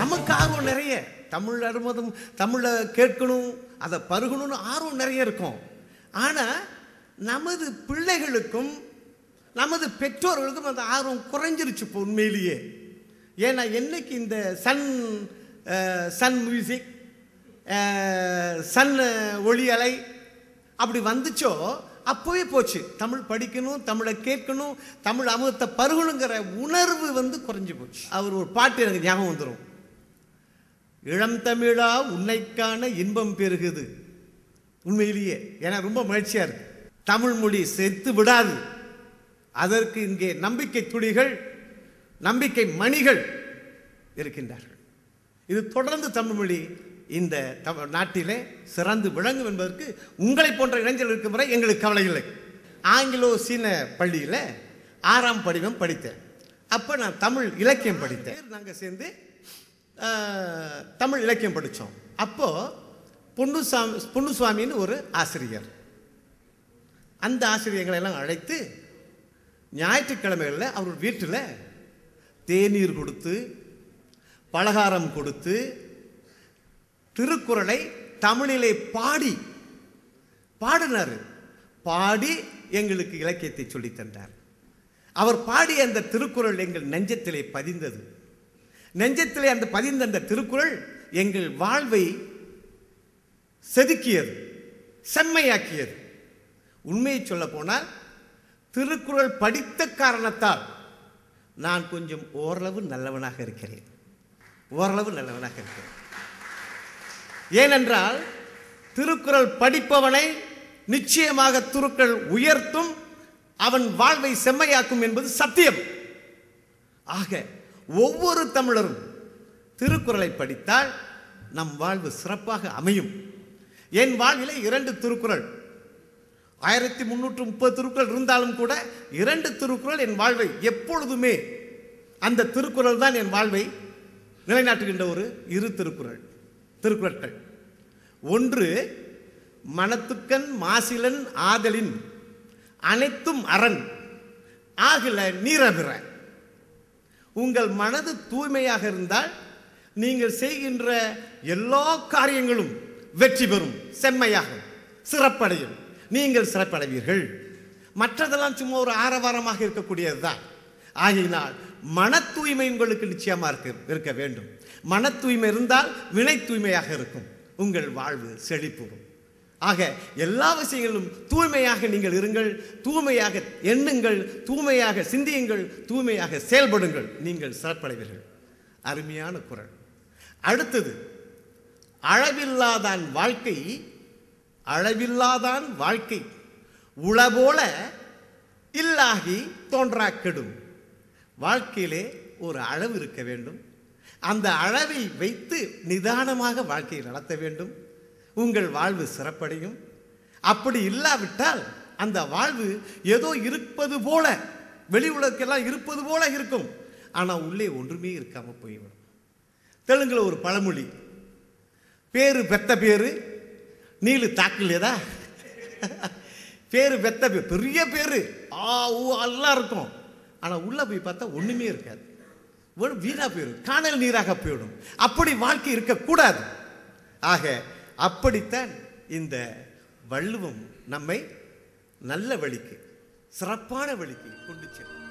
நமக்கு ஆர்வம் நிறைய. தமிழ் அனுமதம் தமிழை கேட்கணும் அதை பருகணும்னு ஆர்வம் நிறைய இருக்கும். ஆனால் நமது பிள்ளைகளுக்கும் நமது பெற்றோர்களுக்கும் அந்த ஆர்வம் குறைஞ்சிருச்சு இப்போ உண்மையிலேயே. ஏன்னா என்னைக்கு இந்த சன் சன் மியூசிக் சன் ஒளி அலை அப்படி வந்துச்சோ அப்போவே போச்சு. தமிழ் படிக்கணும் தமிழை கேட்கணும் தமிழ் அமுதத்தை பருகணுங்கிற உணர்வு வந்து குறைஞ்சி போச்சு. அவர் ஒரு பாட்டு எனக்கு ஞாபகம் வந்துடும் இளம் தமிழா உன்னைக்கான இன்பம் பெருகுது. உண்மையிலேயே ஏன்னா ரொம்ப மகிழ்ச்சியாக இருக்கு. தமிழ் மொழி செத்து விடாது. அதற்கு இங்கே நம்பிக்கை துளிகள் நம்பிக்கை மணிகள் இருக்கின்றார்கள். இது தொடர்ந்து தமிழ் மொழி இந்த தமிழ் நாட்டிலே சிறந்து விளங்கும் என்பதற்கு உங்களை போன்ற இளைஞர்கள் இருக்கும் வரை எங்களுக்கு கவலை இல்லை. ஆங்கிலோ சீன பள்ளியில் ஆறாம் படிவம் படித்தேன். அப்போ நான் தமிழ் இலக்கியம் படித்தேன். நாங்கள் சேர்ந்து தமிழ் இலக்கியம் படித்தோம். அப்போது பொன்னுசாமி பொன்னுசுவாமின்னு ஒரு ஆசிரியர். அந்த ஆசிரியர்களை எல்லாம் அழைத்து ஞாயிற்றுக்கிழமைகளில் அவர் வீட்டில் தேநீர் கொடுத்து பலகாரம் கொடுத்து திருக்குறளை தமிழிலே பாடி பாடினார். பாடி எங்களுக்கு இலக்கியத்தை சொல்லித்தந்தார் அவர் பாடிய அந்த திருக்குறள் எங்கள் நெஞ்சத்திலே பதிந்தது. நெஞ்சத்திலே அந்த பதிந்த அந்த திருக்குறள் எங்கள் வாழ்வை செதுக்கியது செம்மையாக்கியது. உண்மையை சொல்ல போனால் திருக்குறள் படித்த காரணத்தால் நான் கொஞ்சம் ஓரளவு நல்லவனாக இருக்கிறேன். ஓரளவு நல்லவனாக இருக்கிறேன். ஏனென்றால் திருக்குறள் படிப்பவனை நிச்சயமாக திருக்குறள் உயர்த்தும் அவன் வாழ்வை செம்மையாக்கும் என்பது சத்தியம். ஆக ஒவ்வொரு தமிழரும் திருக்குறளை படித்தால் நம் வாழ்வு சிறப்பாக அமையும். என் வாழ்விலே இரண்டு திருக்குறள். ஆயிரத்தி முன்னூற்று முப்பது திருக்குறள் இருந்தாலும் கூட இரண்டு திருக்குறள் என் வாழ்வை எப்பொழுதுமே அந்த திருக்குறள் தான் என் வாழ்வை நிலைநாட்டுகின்ற ஒரு இரு திருக்குறள் திருக்குறட்கள். ஒன்று மனத்துக்கண் மாசிலன் ஆதலின் அனைத்தும் அரண் ஆகல நீரபிற. உங்கள் மனது தூய்மையாக இருந்தால் நீங்கள் செய்கின்ற எல்லா காரியங்களும் வெற்றி பெறும் செம்மையாகும் சிறப்படையும். நீங்கள் சிறப்படைவீர்கள். மற்றதெல்லாம் சும்மா ஒரு ஆரவாரமாக இருக்கக்கூடியது தான் ஆகையினால் மன தூய்மை உங்களுக்கு நிச்சயமாக இருக்க இருக்க வேண்டும். மன தூய்மை இருந்தால் வினை தூய்மையாக இருக்கும். உங்கள் வாழ்வு செழிப்புறும் ஆக எல்லா விஷயங்களிலும் தூய்மையாக நீங்கள் இருங்கள் தூய்மையாக எண்ணுங்கள் தூய்மையாக சிந்தியுங்கள் தூய்மையாக செயல்படுங்கள். நீங்கள் சிறப்படைவீர்கள். அருமையான குரல். அடுத்தது அளவில்லாதான் வாழ்க்கை அளவில்லாதான் வாழ்க்கை. உளபோல இல்லாகி தோன்றா கெடும் வாழ்க்கையிலே ஒரு அளவு இருக்க வேண்டும். அந்த அளவை வைத்து நிதானமாக வாழ்க்கையை நடத்த வேண்டும். உங்கள் வாழ்வு சிறப்படையும். அப்படி இல்லாவிட்டால் அந்த வாழ்வு ஏதோ இருப்பது போல வெளி உலகெல்லாம் இருப்பது போல இருக்கும். ஆனால் உள்ளே ஒன்றுமே இருக்காமல் போய்விடும். தெலுங்கில் ஒரு பழமொழி பேரு பெத்த பேரு நீலு தாக்கலையதா பேரு பெத்த பேர் பெரிய பேரு ஆ ஊ எல்லாம் இருக்கும். ஆனால் உள்ளே போய் பார்த்தா ஒன்றுமே இருக்காது. ஒரு போயிடும். காணல் நீராக போயிடும். அப்படி வாழ்க்கை இருக்கக்கூடாது. ஆக அப்படித்தான் இந்த வள்ளுவம் நம்மை நல்ல வழிக்கு சிறப்பான வழிக்கு கொண்டு செல்லும்.